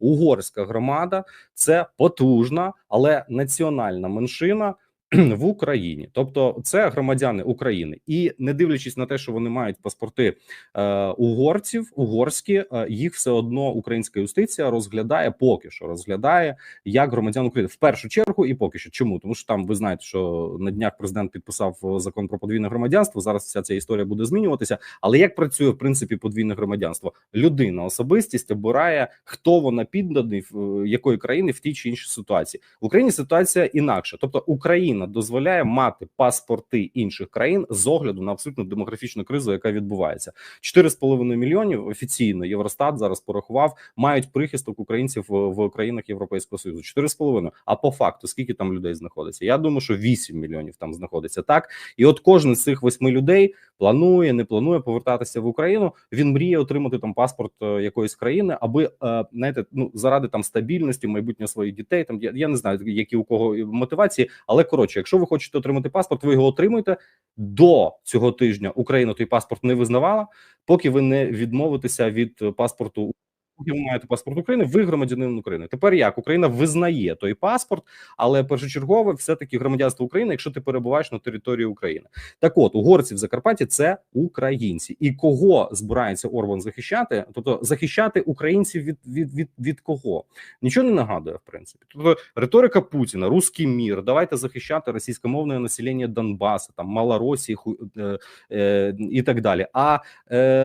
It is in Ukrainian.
угорська громада це потужна, але національна меншина. В Україні, тобто це громадяни України, і не дивлячись на те, що вони мають паспорти е, угорців, угорські е, їх все одно українська юстиція розглядає поки що розглядає як громадян України в першу чергу, і поки що. Чому тому, що там ви знаєте, що на днях президент підписав е, закон про подвійне громадянство. Зараз вся ця історія буде змінюватися. Але як працює в принципі подвійне громадянство? Людина, особистість обирає, хто вона підданий в е, якої країни в тій чи іншій ситуації. В Україні ситуація інакша, тобто Україна дозволяє мати паспорти інших країн з огляду на абсолютно демографічну кризу, яка відбувається. 4,5 мільйонів офіційно Євростат зараз порахував, мають прихисток українців в, в країнах Європейського Союзу. 4,5. А по факту скільки там людей знаходиться? Я думаю, що 8 мільйонів там знаходиться так. І от кожен з цих восьми людей планує, не планує повертатися в Україну. Він мріє отримати там паспорт е, якоїсь країни, аби е, знаєте, ну заради там стабільності, майбутнього своїх дітей. Там я, я не знаю, які у кого мотивації, але коротше, якщо ви хочете отримати паспорт, ви його отримуєте до цього тижня. Україна той паспорт не визнавала, поки ви не відмовитеся від паспорту. Ви маєте паспорт України, ви громадянин України. Тепер як Україна визнає той паспорт, але першочергове все таки громадянство України, якщо ти перебуваєш на території України. Так, от угорці в Закарпатті це українці, і кого збирається Орбан захищати? Тобто захищати українців від від від, від кого нічого не нагадує, в принципі. Тобто риторика Путіна, русський мір. Давайте захищати російськомовне населення Донбасу, там Малоросії е, е, і так далі. А е,